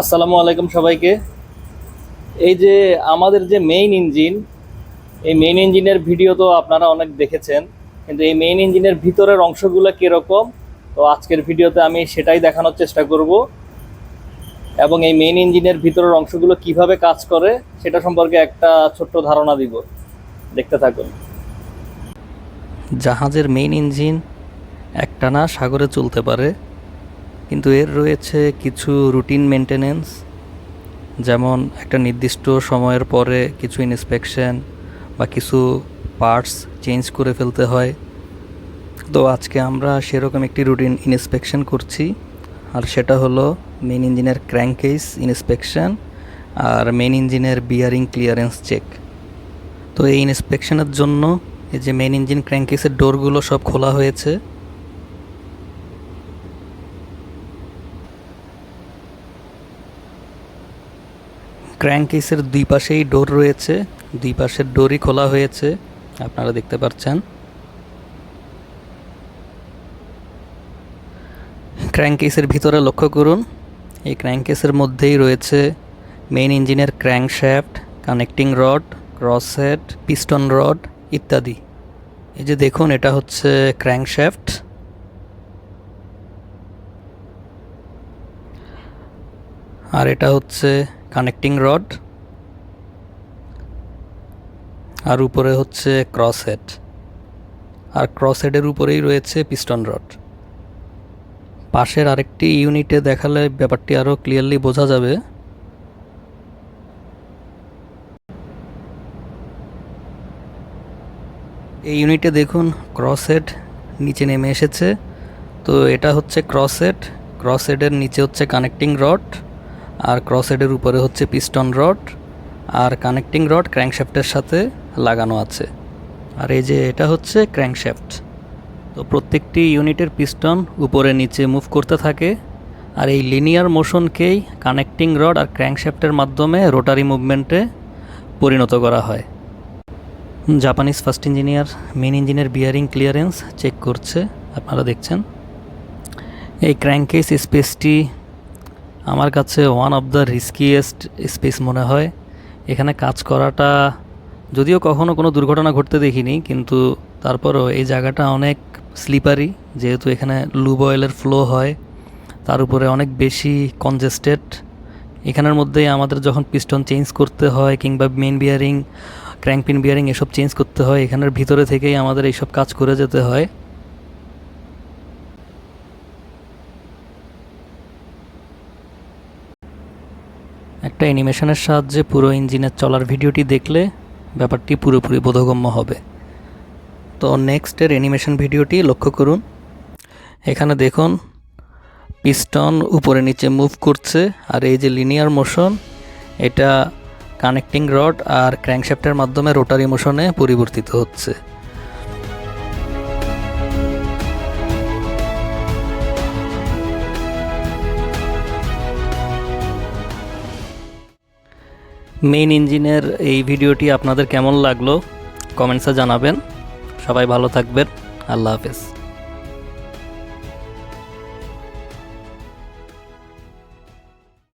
আসসালামু আলাইকুম সবাইকে। এই যে আমাদের যে মেইন ইঞ্জিন এই মেইন ইঞ্জিনের ভিডিও তো আপনারা অনেক দেখেছেন, কিন্তু এই মেইন ইঞ্জিনের ভিতরের অংশগুলো কীরকম, তো আজকের ভিডিওতে আমি সেটাই দেখানোর চেষ্টা করব। এবং এই মেইন ইঞ্জিনের ভিতরের অংশগুলো কীভাবে কাজ করে, সেটা সম্পর্কে একটা ছোট্ট ধারণা দিব। দেখতে থাকুন। জাহাজের মেইন ইঞ্জিন একটানা সাগরে চলতে পারে কিন্তু এর রয়েছে কিছু রুটিন মেনটেনেন্স যেমন একটা নির্দিষ্ট সময়ের পরে কিছু ইন্সপেকশন বা কিছু পার্টস চেঞ্জ করে ফেলতে হয়। তো আজকে আমরা সেরকম একটি রুটিন ইন্সপেকশন করছি, আর সেটা হলো মেন ইঞ্জিনের ক্র্যাঙ্কেস ইন্সপেকশন আর মেন ইঞ্জিনের বিয়ারিং ক্লিয়ারেন্স চেক তো এই ইন্সপেকশনের জন্য এই যে মেন ইঞ্জিন ক্র্যাঙ্কেসের ডোরগুলো সব খোলা হয়েছে ক্র্যাঙ্কেসের দুই পাশেই ডোর রয়েছে। দুই পাশের ডোরই খোলা হয়েছে। আপনারা দেখতে পাচ্ছেন। ক্র্যাঙ্কেসের ভিতরে লক্ষ্য করুন। এই ক্র্যাঙ্কেসের মধ্যেই রয়েছে মেইন ইঞ্জিনের crankshaft, connecting rod cross crosshead, piston rod ইত্যাদি। এই যে দেখুন, এটা হচ্ছে ক্র্যাঙ্কশ্যাফট। আর এটা হচ্ছে কানেক্টিং রড। আর উপরে হচ্ছে ক্রস হেড। আর ক্রস হেডের উপরেই রয়েছে পিস্টন রড। পাশের আরেকটি ইউনিটে দেখালে ব্যাপারটি আরও ক্লিয়ারলি বোঝা যাবে। এই ইউনিটে দেখুন ক্রস হেড নিচে নেমে এসেছে। তো এটা হচ্ছে ক্রস হেড। ক্রস হেডের নিচে হচ্ছে কানেক্টিং রড। আর ক্রসহেডের উপরে হচ্ছে পিস্টন রড আর কানেক্টিং রড ক্র্যাঙ্কশ্যাফটের সাথে লাগানো আছে। আর এই যে এটা হচ্ছে ক্র্যাঙ্কশ্যাফট তো প্রত্যেকটি ইউনিটের পিস্টন উপরে নিচে মুভ করতে থাকে। আর এই লিনিয়ার মোশনকেই কানেক্টিং রড আর ক্র্যাঙ্কশ্যাফটের মাধ্যমে রোটারি মুভমেন্টে পরিণত করা হয়। জাপানিজ ফার্স্ট ইঞ্জিনিয়ার মেন ইঞ্জিনের বিয়ারিং ক্লিয়ারেন্স চেক করছে, আপনারা দেখছেন। এই ক্র্যাঙ্কেস স্পেসটি আমার কাছে one of the riskiest space মনে হয়। এখানে কাজ করাটা, যদিও কখনো কোনো দুর্ঘটনা ঘটতে দেখিনি, কিন্তু তারপরও এই জায়গাটা অনেক স্লিপারি যেহেতু এখানে লুব অয়েলের ফ্লো হয়, তার উপরে অনেক বেশি কনজেস্টেড এখানের মধ্যেই আমাদের যখন পিস্টন চেঞ্জ করতে হয়, কিংবা মেন বিয়ারিং ক্র্যাঙ্কপিন বিয়ারিং এসব চেঞ্জ করতে হয়, এখানের ভিতরে থেকেই আমাদের এইসব কাজ করে যেতে হয়। একটা অ্যানিমেশনের সাহায্যে পুরো ইঞ্জিনের চলার ভিডিওটি দেখলে ব্যাপারটি পুরোপুরি বোধগম্য হবে। তো নেক্সটের অ্যানিমেশন ভিডিওটি লক্ষ্য করুন। এখানে দেখুন পিস্টন উপরে নিচে মুভ করছে আর এই যে লিনিয়ার মোশন এটা কানেক্টিং রড আর ক্র্যাঙ্কশ্যাফটের মাধ্যমে রোটারি মোশনে পরিবর্তিত হচ্ছে। মেইন ইঞ্জিনের এই ভিডিওটি আপনাদের কেমন লাগল? কমেন্টসে জানাবেন। সবাই ভালো থাকবেন। আল্লাহ হাফেজ।